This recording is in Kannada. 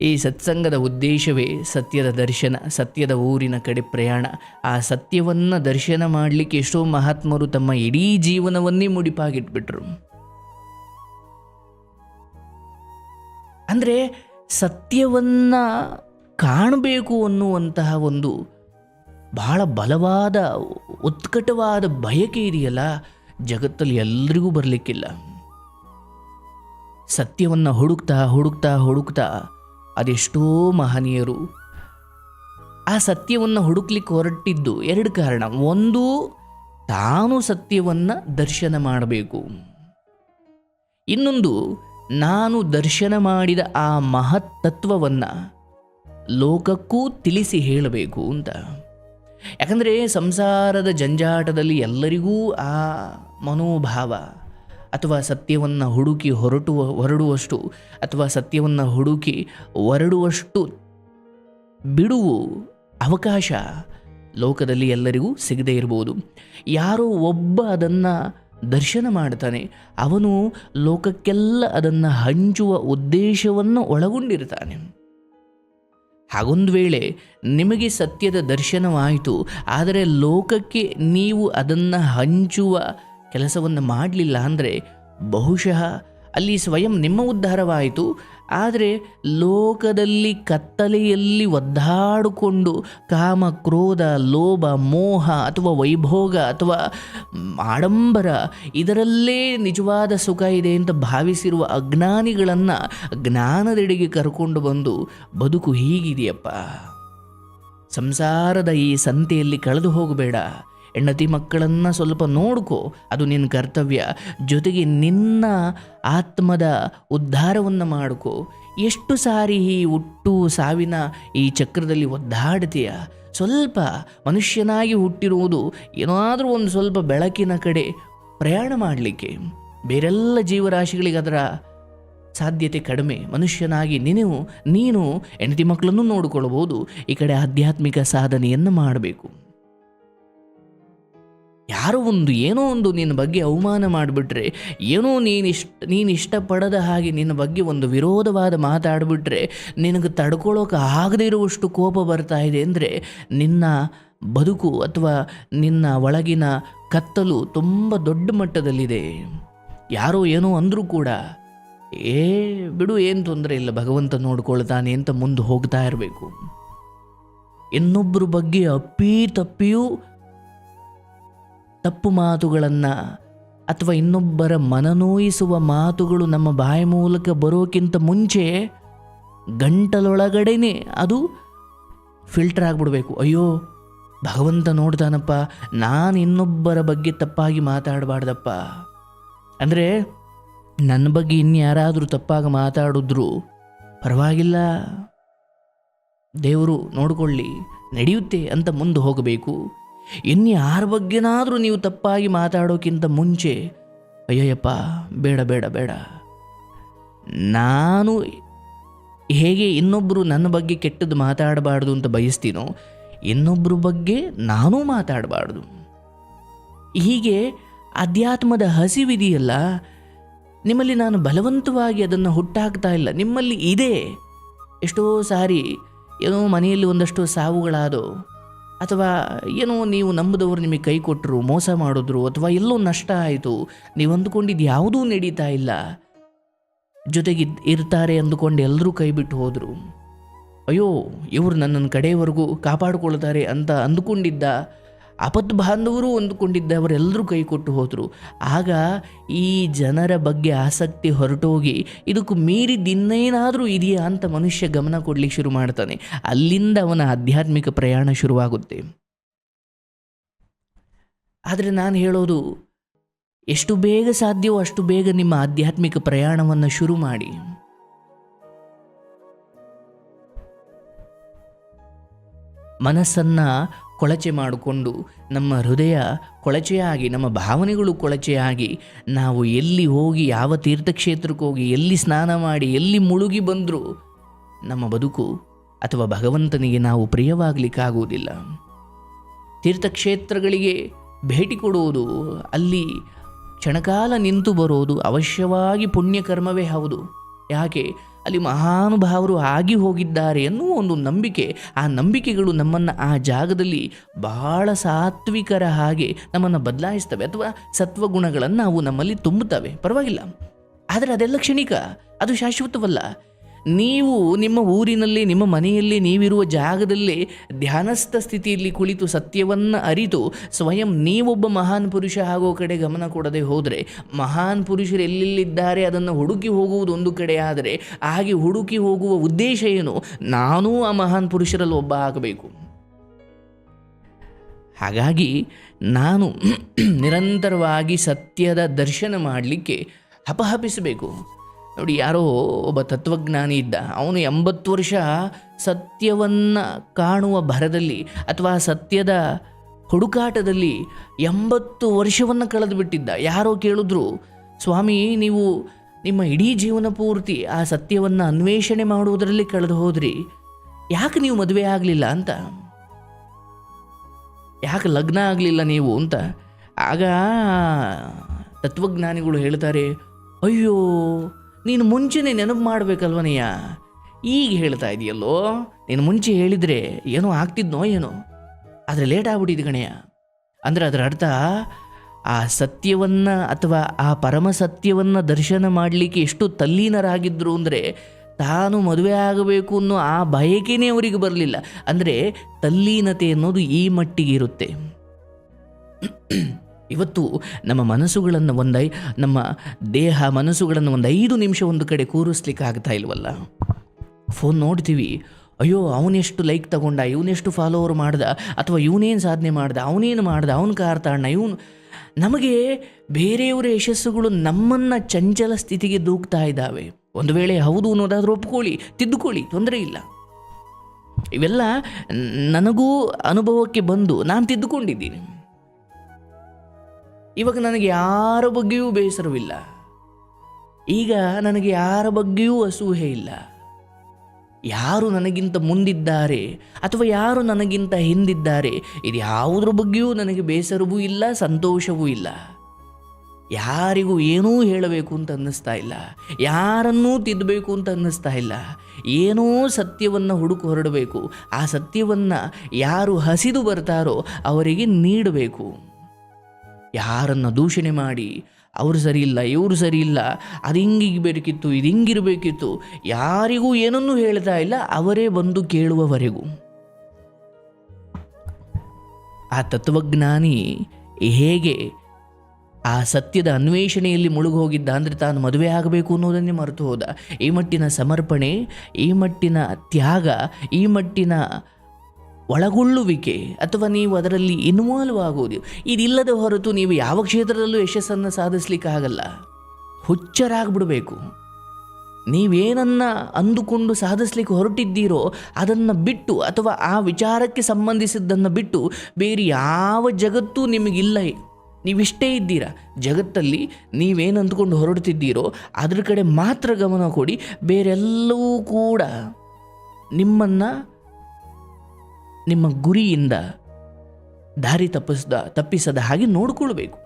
ಈ ಸತ್ಸಂಗದ ಉದ್ದೇಶವೇ ಸತ್ಯದ ದರ್ಶನ, ಸತ್ಯದ ಊರಿನ ಕಡೆ ಪ್ರಯಾಣ. ಆ ಸತ್ಯವನ್ನು ದರ್ಶನ ಮಾಡಲಿಕ್ಕೆ ಎಷ್ಟೋ ಮಹಾತ್ಮರು ತಮ್ಮ ಇಡೀ ಜೀವನವನ್ನೇ ಮುಡಿಪಾಗಿಟ್ಬಿಟ್ರು. ಅಂದರೆ ಸತ್ಯವನ್ನು ಕಾಣಬೇಕು ಅನ್ನುವಂತಹ ಒಂದು ಬಹಳ ಬಲವಾದ, ಉತ್ಕಟವಾದ ಬಯಕೆ ಇದೆಯಲ್ಲ, ಜಗತ್ತಲ್ಲಿ ಎಲ್ರಿಗೂ ಬರಲಿಕ್ಕಿಲ್ಲ. ಸತ್ಯವನ್ನು ಹುಡುಕ್ತಾ ಹುಡುಕ್ತಾ ಹುಡುಕ್ತಾ ಅದೆಷ್ಟೋ ಮಹನೀಯರು. ಆ ಸತ್ಯವನ್ನು ಹುಡುಕ್ಲಿಕ್ಕೆ ಹೊರಟಿದ್ದು ಎರಡು ಕಾರಣ. ಒಂದು, ತಾನು ಸತ್ಯವನ್ನು ದರ್ಶನ ಮಾಡಬೇಕು. ಇನ್ನೊಂದು, ನಾನು ದರ್ಶನ ಮಾಡಿದ ಆ ಮಹತ್ತತ್ವವನ್ನು ಲೋಕಕ್ಕೂ ತಿಳಿಸಿ ಹೇಳಬೇಕು ಅಂತ. ಯಾಕಂದರೆ ಸಂಸಾರದ ಜಂಜಾಟದಲ್ಲಿ ಎಲ್ಲರಿಗೂ ಆ ಮನೋಭಾವ ಅಥವಾ ಸತ್ಯವನ್ನು ಹುಡುಕಿ ಹೊರಟುವ, ಹೊರಡುವಷ್ಟು ಅಥವಾ ಸತ್ಯವನ್ನು ಹುಡುಕಿ ಹೊರಡುವಷ್ಟು ಬಿಡುವು ಅವಕಾಶ ಲೋಕದಲ್ಲಿ ಎಲ್ಲರಿಗೂ ಸಿಗದೇ ಇರ್ಬೋದು ಯಾರೋ ಒಬ್ಬ ಅದನ್ನು ದರ್ಶನ ಮಾಡ್ತಾನೆ, ಅವನು ಲೋಕಕ್ಕೆಲ್ಲ ಅದನ್ನು ಹಂಚುವ ಉದ್ದೇಶವನ್ನು ಒಳಗೊಂಡಿರ್ತಾನೆ. ಹಾಗೊಂದು ವೇಳೆ ನಿಮಗೆ ಸತ್ಯದ ದರ್ಶನವಾಯಿತು, ಆದರೆ ಲೋಕಕ್ಕೆ ನೀವು ಅದನ್ನು ಹಂಚುವ ಕೆಲಸವನ್ನು ಮಾಡಲಿಲ್ಲ ಅಂದರೆ ಬಹುಶಃ ಅಲ್ಲಿ ಸ್ವಯಂ ನಿಮ್ಮ ಉದ್ಧಾರವಾಯಿತು. ಆದರೆ ಲೋಕದಲ್ಲಿ ಕತ್ತಲೆಯಲ್ಲಿ ಒದ್ದಾಡಿಕೊಂಡು ಕಾಮ, ಕ್ರೋಧ, ಲೋಭ, ಮೋಹ ಅಥವಾ ವೈಭೋಗ ಅಥವಾ ಆಡಂಬರ ಇದರಲ್ಲೇ ನಿಜವಾದ ಸುಖ ಇದೆ ಅಂತ ಭಾವಿಸಿರುವ ಅಜ್ಞಾನಿಗಳನ್ನು ಜ್ಞಾನದೆಡೆಗೆ ಕರ್ಕೊಂಡು ಬಂದು ಬದುಕು ಹೀಗಿದೆಯಪ್ಪ. ಸಂಸಾರದ ಈ ಸಂತೆಯಲ್ಲಿ ಕಳೆದು ಹೋಗಬೇಡ. ಹೆಂಡತಿ ಮಕ್ಕಳನ್ನು ಸ್ವಲ್ಪ ನೋಡ್ಕೋ. ಅದು ನಿನ್ನ ಕರ್ತವ್ಯ. ಜೊತೆಗೆ ನಿನ್ನ ಆತ್ಮದ ಉದ್ಧಾರವನ್ನು ಮಾಡ್ಕೋ. ಎಷ್ಟು ಸಾರಿ ಈ ಹುಟ್ಟು ಸಾವಿನ ಈ ಚಕ್ರದಲ್ಲಿ ಒದ್ದಾಡ್ತೀಯ? ಸ್ವಲ್ಪ ಮನುಷ್ಯನಾಗಿ ಹುಟ್ಟಿರುವುದು ಏನಾದರೂ ಒಂದು ಸ್ವಲ್ಪ ಬೆಳಕಿನ ಕಡೆ ಪ್ರಯಾಣ ಮಾಡಲಿಕ್ಕೆ. ಬೇರೆಲ್ಲ ಜೀವರಾಶಿಗಳಿಗೆ ಅದರ ಸಾಧ್ಯತೆ ಕಡಿಮೆ. ಮನುಷ್ಯನಾಗಿ ನೀನು ನೀನು ಹೆಂಡತಿ ಮಕ್ಕಳನ್ನು ನೋಡಿಕೊಳ್ಬೋದು ಈ ಕಡೆ ಆಧ್ಯಾತ್ಮಿಕ ಸಾಧನೆಯನ್ನು ಮಾಡಬೇಕು. ಯಾರೋ ಒಂದು, ಏನೋ ಒಂದು ನಿನ್ನ ಬಗ್ಗೆ ಅವಮಾನ ಮಾಡಿಬಿಟ್ರೆ, ಏನೋ ನೀನು ಇಷ್ಟ, ನೀನು ಇಷ್ಟಪಡದ ಹಾಗೆ ನಿನ್ನ ಬಗ್ಗೆ ಒಂದು ವಿರೋಧವಾದ ಮಾತಾಡಿಬಿಟ್ರೆ, ನಿನಗೆ ತಡ್ಕೊಳ್ಳೋಕೆ ಆಗದೇ ಇರುವಷ್ಟು ಕೋಪ ಬರ್ತಾ ಇದೆ ಅಂದರೆ, ನಿನ್ನ ಬದುಕು ಅಥವಾ ನಿನ್ನ ಒಳಗಿನ ಕತ್ತಲು ತುಂಬ ದೊಡ್ಡ ಮಟ್ಟದಲ್ಲಿದೆ. ಯಾರೋ ಏನೋ ಅಂದರೂ ಕೂಡ, ಏ, ಬಿಡು, ಏನು ತೊಂದರೆ ಇಲ್ಲ, ಭಗವಂತ ನೋಡ್ಕೊಳ್ತಾನೆ ಅಂತ ಮುಂದೆ ಹೋಗ್ತಾ ಇರಬೇಕು. ಇನ್ನೊಬ್ಬರ ಬಗ್ಗೆ ಅಪ್ಪಿ ತಪ್ಪಿಯೂ ತಪ್ಪು ಮಾತುಗಳನ್ನು ಅಥವಾ ಇನ್ನೊಬ್ಬರ ಮನನೋಯಿಸುವ ಮಾತುಗಳು ನಮ್ಮ ಬಾಯಿ ಮೂಲಕ ಬರೋಕ್ಕಿಂತ ಮುಂಚೆ ಗಂಟಲೊಳಗಡೆನೆ ಅದು ಫಿಲ್ಟರ್ ಆಗಿಬಿಡಬೇಕು. ಅಯ್ಯೋ, ಭಗವಂತ ನೋಡ್ತಾನಪ್ಪ ನಾನು ಇನ್ನೊಬ್ಬರ ಬಗ್ಗೆ ತಪ್ಪಾಗಿ ಮಾತಾಡಬಾರ್ದಪ್ಪ. ಅಂದರೆ ನನ್ನ ಬಗ್ಗೆ ಇನ್ಯಾರಾದರೂ ತಪ್ಪಾಗಿ ಮಾತಾಡಿದ್ರು ಪರವಾಗಿಲ್ಲ. ದೇವರು ನೋಡಿಕೊಳ್ಳಿ, ನಡೆಯುತ್ತೆ ಅಂತ ಮುಂದೆ ಹೋಗಬೇಕು. ಇನ್ಯಾರ ಬಗ್ಗೆನಾದರೂ ನೀವು ತಪ್ಪಾಗಿ ಮಾತಾಡೋಕ್ಕಿಂತ ಮುಂಚೆ, ಅಯ್ಯಯ್ಯಪ್ಪ, ಬೇಡ ಬೇಡ ಬೇಡ. ನಾನು ಹೇಗೆ ಇನ್ನೊಬ್ಬರು ನನ್ನ ಬಗ್ಗೆ ಕೆಟ್ಟದ್ದು ಮಾತಾಡಬಾರ್ದು ಅಂತ ಬಯಸ್ತೀನೋ ಇನ್ನೊಬ್ಬರ ಬಗ್ಗೆ ನಾನೂ ಮಾತಾಡಬಾರ್ದು. ಹೀಗೆ ಅಧ್ಯಾತ್ಮದ ಹಸಿವಿದೆಯಲ್ಲ, ನಿಮ್ಮಲ್ಲಿ ನಾನು ಬಲವಂತವಾಗಿ ಅದನ್ನು ಹುಟ್ಟಾಕ್ತಾ ಇಲ್ಲ. ನಿಮ್ಮಲ್ಲಿ ಇದೆ. ಎಷ್ಟೋ ಸಾರಿ ಏನೋ ಮನೆಯಲ್ಲಿ ಒಂದಷ್ಟು ಸಾವುಗಳಾದೋ ಅಥವಾ ಏನೋ ನೀವು ನಂಬದವರು ನಿಮಗೆ ಕೈ ಕೊಟ್ಟರು, ಮೋಸ ಮಾಡಿದ್ರು, ಅಥವಾ ಎಲ್ಲೋ ನಷ್ಟ ಆಯಿತು, ನೀವು ಅಂದ್ಕೊಂಡಿದ್ದು ಯಾವುದೂ ನಡೀತಾ ಇಲ್ಲ. ಜೊತೆಗೆ ಇರ್ತಾರೆ ಅಂದುಕೊಂಡು ಎಲ್ಲರೂ ಕೈ ಬಿಟ್ಟು ಹೋದರು. ಅಯ್ಯೋ, ಇವರು ನನ್ನನ್ನು ಕಡೆಯವರೆಗೂ ಕಾಪಾಡಿಕೊಳ್ತಾರೆ ಅಂತ ಅಂದುಕೊಂಡಿದ್ದ ಅಪತ್ ಬಾಂಧವರು ಹೊಂದಿಕೊಂಡಿದ್ದವರೆಲ್ಲರೂ ಕೈ ಕೊಟ್ಟು ಹೋದರು. ಆಗ ಈ ಜನರ ಬಗ್ಗೆ ಆಸಕ್ತಿ ಹೊರಟೋಗಿ ಇದಕ್ಕೂ ಮೀರಿದಿನ್ನೇನಾದರೂ ಇದೆಯಾ ಅಂತ ಮನುಷ್ಯ ಗಮನ ಕೊಡಲಿಕ್ಕೆ ಶುರು ಮಾಡ್ತಾನೆ. ಅಲ್ಲಿಂದ ಅವನ ಆಧ್ಯಾತ್ಮಿಕ ಪ್ರಯಾಣ ಶುರುವಾಗುತ್ತೆ. ಆದರೆ ನಾನು ಹೇಳೋದು, ಎಷ್ಟು ಬೇಗ ಸಾಧ್ಯವೋ ಅಷ್ಟು ಬೇಗ ನಿಮ್ಮ ಆಧ್ಯಾತ್ಮಿಕ ಪ್ರಯಾಣವನ್ನು ಶುರು ಮಾಡಿ. ಮನಸ್ಸನ್ನು ಕೊಳಚೆ ಮಾಡಿಕೊಂಡು, ನಮ್ಮ ಹೃದಯ ಕೊಳಚೆಯಾಗಿ, ನಮ್ಮ ಭಾವನೆಗಳು ಕೊಳಚೆಯಾಗಿ, ನಾವು ಎಲ್ಲಿ ಹೋಗಿ, ಯಾವ ತೀರ್ಥಕ್ಷೇತ್ರಕ್ಕೆ ಹೋಗಿ, ಎಲ್ಲಿ ಸ್ನಾನ ಮಾಡಿ, ಎಲ್ಲಿ ಮುಳುಗಿ ಬಂದರೂ ನಮ್ಮ ಬದುಕು ಅಥವಾ ಭಗವಂತನಿಗೆ ನಾವು ಪ್ರಿಯವಾಗಲಿಕ್ಕಾಗುವುದಿಲ್ಲ. ತೀರ್ಥಕ್ಷೇತ್ರಗಳಿಗೆ ಭೇಟಿ ಕೊಡುವುದು, ಅಲ್ಲಿ ಕ್ಷಣಕಾಲ ನಿಂತು ಬರೋದು ಅವಶ್ಯವಾಗಿ ಪುಣ್ಯಕರ್ಮವೇ ಹೌದು. ಯಾಕೆ ಅಲ್ಲಿ ಮಹಾನುಭಾವರು ಆಗಿ ಹೋಗಿದ್ದಾರೆ ಎನ್ನುವ ಒಂದು ನಂಬಿಕೆ, ಆ ನಂಬಿಕೆಗಳು ನಮ್ಮನ್ನು ಆ ಜಾಗದಲ್ಲಿ ಬಹಳ ಸಾತ್ವಿಕರ ಹಾಗೆ ನಮ್ಮನ್ನು ಬದಲಾಯಿಸ್ತವೆ ಅಥವಾ ಸತ್ವಗುಣಗಳನ್ನು ಅವು ನಮ್ಮಲ್ಲಿ ತುಂಬುತ್ತವೆ. ಪರವಾಗಿಲ್ಲ. ಆದರೆ ಅದೆಲ್ಲ ಕ್ಷಣಿಕ. ಅದು ಶಾಶ್ವತವಲ್ಲ. ನೀವು ನಿಮ್ಮ ಊರಿನಲ್ಲಿ, ನಿಮ್ಮ ಮನೆಯಲ್ಲಿ ನೀವಿರುವ ಜಾಗದಲ್ಲಿ ಧ್ಯಾನಸ್ಥ ಸ್ಥಿತಿಯಲ್ಲಿ ಕುಳಿತು ಸತ್ಯವನ್ನು ಅರಿತು ಸ್ವಯಂ ನೀವೊಬ್ಬ ಮಹಾನ್ ಪುರುಷ ಆಗೋ ಕಡೆ ಗಮನ ಕೊಡದೆ ಹೋದರೆ, ಮಹಾನ್ ಪುರುಷರು ಎಲ್ಲೆಲ್ಲಿದ್ದಾರೆ, ಅದನ್ನು ಹುಡುಕಿ ಹೋಗುವುದು ಒಂದು ಕಡೆ ಆದರೆ, ಹಾಗೆ ಹುಡುಕಿ ಹೋಗುವ ಉದ್ದೇಶ ಏನು? ನಾನೂ ಆ ಮಹಾನ್ ಪುರುಷರಲ್ಲಿ ಒಬ್ಬ ಆಗಬೇಕು. ಹಾಗಾಗಿ ನಾನು ನಿರಂತರವಾಗಿ ಸತ್ಯದ ದರ್ಶನ ಮಾಡಲಿಕ್ಕೆ ಹಪಹಪಿಸಬೇಕು. ನೋಡಿ, ಯಾರೋ ಒಬ್ಬ ತತ್ವಜ್ಞಾನಿ ಇದ್ದ. ಅವನು ಎಂಬತ್ತು ವರ್ಷ ಸತ್ಯವನ್ನು ಕಾಣುವ ಭರದಲ್ಲಿ ಅಥವಾ ಸತ್ಯದ ಹುಡುಕಾಟದಲ್ಲಿ ಎಂಬತ್ತು ವರ್ಷವನ್ನು ಕಳೆದು ಬಿಟ್ಟಿದ್ದ. ಯಾರೋ ಕೇಳಿದ್ರು, ಸ್ವಾಮಿ, ನೀವು ನಿಮ್ಮ ಇಡೀ ಜೀವನ ಪೂರ್ತಿ ಆ ಸತ್ಯವನ್ನು ಅನ್ವೇಷಣೆ ಮಾಡುವುದರಲ್ಲಿ ಕಳೆದು ಹೋದ್ರಿ. ಯಾಕೆ ನೀವು ಮದುವೆ ಆಗಲಿಲ್ಲ? ಅಂತ. ಯಾಕೆ ಲಗ್ನ ಆಗಲಿಲ್ಲ ನೀವು? ಅಂತ. ಆಗ ತತ್ವಜ್ಞಾನಿಗಳು ಹೇಳ್ತಾರೆ, ಅಯ್ಯೋ ನೀನು ಮುಂಚೆನೇ ನೆನಪು ಮಾಡಬೇಕಲ್ವನಯ್ಯ ಈಗ ಹೇಳ್ತಾ ಇದೆಯಲ್ಲೋ? ನೀನು ಮುಂಚೆ ಹೇಳಿದರೆ ಏನೋ ಆಗ್ತಿದ್ನೋ ಏನೋ? ಆದರೆ ಲೇಟ್ ಆಗ್ಬಿಟ್ಟಿದ್ದು ಗಣಯ್ಯ ಅಂದರೆ ಅದರ ಅರ್ಥ ಆ ಸತ್ಯವನ್ನು ಅಥವಾ ಆ ಪರಮ ಸತ್ಯವನ್ನು ದರ್ಶನ ಮಾಡಲಿಕ್ಕೆ ಎಷ್ಟು ತಲ್ಲೀನರಾಗಿದ್ದರು ಅಂದರೆ ತಾನು ಮದುವೆ ಆಗಬೇಕು ಅನ್ನೋ ಆ ಬಯಕೆಯೇ ಅವರಿಗೆ ಬರಲಿಲ್ಲ. ಅಂದರೆ ತಲ್ಲೀನತೆ ಅನ್ನೋದು ಈ ಮಟ್ಟಿಗೆ ಇರುತ್ತೆ. ಇವತ್ತು ನಮ್ಮ ಮನಸ್ಸುಗಳನ್ನು ಒಂದೈ, ನಮ್ಮ ದೇಹ ಮನಸ್ಸುಗಳನ್ನು ಒಂದು ಐದು ನಿಮಿಷ ಒಂದು ಕಡೆ ಕೂರಿಸ್ಲಿಕ್ಕೆ ಆಗ್ತಾ ಇಲ್ವಲ್ಲ? ಫೋನ್ ನೋಡ್ತೀವಿ. ಅಯ್ಯೋ, ಅವನೆಷ್ಟು ಲೈಕ್ ತಗೊಂಡ, ಇವನೆಷ್ಟು ಫಾಲೋವರ್ ಮಾಡ್ದ, ಅಥವಾ ಇವನೇನು ಸಾಧನೆ ಮಾಡ್ದ, ಅವನೇನು ಮಾಡ್ದ, ಅವನ ಕಾರ್ ತಾಣ ಇವನು ನಮಗೆ ಬೇರೆಯವರ ಯಶಸ್ಸುಗಳು ನಮ್ಮನ್ನು ಚಂಚಲ ಸ್ಥಿತಿಗೆ ದೂಕ್ತಾ ಇದ್ದಾವೆ. ಒಂದು ವೇಳೆ ಹೌದು ಅನ್ನೋದಾದ್ರೂ ಒಪ್ಕೊಳ್ಳಿ, ತಿದ್ದುಕೊಳ್ಳಿ, ತೊಂದರೆ ಇಲ್ಲ. ಇವೆಲ್ಲ ನನಗೂ ಅನುಭವಕ್ಕೆ ಬಂದು ನಾನು ತಿದ್ದುಕೊಂಡಿದ್ದೀನಿ. ಇವಾಗ ನನಗೆ ಯಾರ ಬಗ್ಗೆಯೂ ಬೇಸರವಿಲ್ಲ. ಈಗ ನನಗೆ ಯಾರ ಬಗ್ಗೆಯೂ ಅಸೂಹೆ ಇಲ್ಲ. ಯಾರು ನನಗಿಂತ ಮುಂದಿದ್ದಾರೆ ಅಥವಾ ಯಾರು ನನಗಿಂತ ಹಿಂದಿದ್ದಾರೆ, ಇದು ಯಾವುದ್ರ ಬಗ್ಗೆಯೂ ನನಗೆ ಬೇಸರವೂ ಇಲ್ಲ, ಸಂತೋಷವೂ ಇಲ್ಲ. ಯಾರಿಗೂ ಏನೂ ಹೇಳಬೇಕು ಅಂತ ಅನ್ನಿಸ್ತಾ ಇಲ್ಲ. ಯಾರನ್ನೂ ತಿದ್ದಬೇಕು ಅಂತ ಅನ್ನಿಸ್ತಾ ಇಲ್ಲ. ಏನೋ ಸತ್ಯವನ್ನು ಹುಡುಕು ಹೊರಡಬೇಕು. ಆ ಸತ್ಯವನ್ನು ಯಾರು ಹಸಿದು ಬರ್ತಾರೋ ಅವರಿಗೆ ನೀಡಬೇಕು. ಯಾರನ್ನು ದೂಷಣೆ ಮಾಡಿ ಅವರು ಸರಿ ಇಲ್ಲ ಇವರು ಸರಿ ಇಲ್ಲ ಅದು ಹಿಂಗಿರಬೇಕಿತ್ತು, ಇದು ಹಿಂಗಿರಬೇಕಿತ್ತು, ಯಾರಿಗೂ ಏನನ್ನೂ ಹೇಳ್ತಾ ಇಲ್ಲ, ಅವರೇ ಬಂದು ಕೇಳುವವರೆಗೂ. ಆ ತತ್ವಜ್ಞಾನಿ ಹೇಗೆ ಆ ಸತ್ಯದ ಅನ್ವೇಷಣೆಯಲ್ಲಿ ಮುಳುಗೋಗಿದ್ದ ಅಂದರೆ ತಾನು ಮದುವೆ ಆಗಬೇಕು ಅನ್ನೋದನ್ನೇ ಮರೆತು ಹೋದ. ಈ ಮಟ್ಟಿನ ಸಮರ್ಪಣೆ, ಈ ಮಟ್ಟಿನ ತ್ಯಾಗ, ಈ ಮಟ್ಟಿನ ಒಳಗೊಳ್ಳುವಿಕೆ ಅಥವಾ ನೀವು ಅದರಲ್ಲಿ ಇನ್ವಾಲ್ವ್ ಆಗುವುದು ಇದಿಲ್ಲದ ಹೊರತು ನೀವು ಯಾವ ಕ್ಷೇತ್ರದಲ್ಲೂ ಯಶಸ್ಸನ್ನು ಸಾಧಿಸ್ಲಿಕ್ಕಾಗಲ್ಲ ಹುಚ್ಚರಾಗ್ಬಿಡಬೇಕು. ನೀವೇನನ್ನು ಅಂದುಕೊಂಡು ಸಾಧಿಸ್ಲಿಕ್ಕೆ ಹೊರಟಿದ್ದೀರೋ ಅದನ್ನು ಬಿಟ್ಟು ಅಥವಾ ಆ ವಿಚಾರಕ್ಕೆ ಸಂಬಂಧಿಸಿದ್ದನ್ನು ಬಿಟ್ಟು ಬೇರೆ ಯಾವ ಜಗತ್ತು ನಿಮಗಿಲ್ಲ. ನೀವಿಷ್ಟೇ ಇದ್ದೀರಾ? ಜಗತ್ತಲ್ಲಿ ನೀವೇನು ಅಂದ್ಕೊಂಡು ಹೊರಡ್ತಿದ್ದೀರೋ ಅದ್ರ ಕಡೆ ಮಾತ್ರ ಗಮನ ಕೊಡಿ. ಬೇರೆಲ್ಲವೂ ಕೂಡ ನಿಮ್ಮನ್ನು ನಿಮ್ಮ ಗುರಿಯಿಂದ ದಾರಿ ತಪ್ಪಿಸ್ದ ತಪ್ಪಿಸದ ಹಾಗೆ ನೋಡಿಕೊಳ್ಬೇಕು.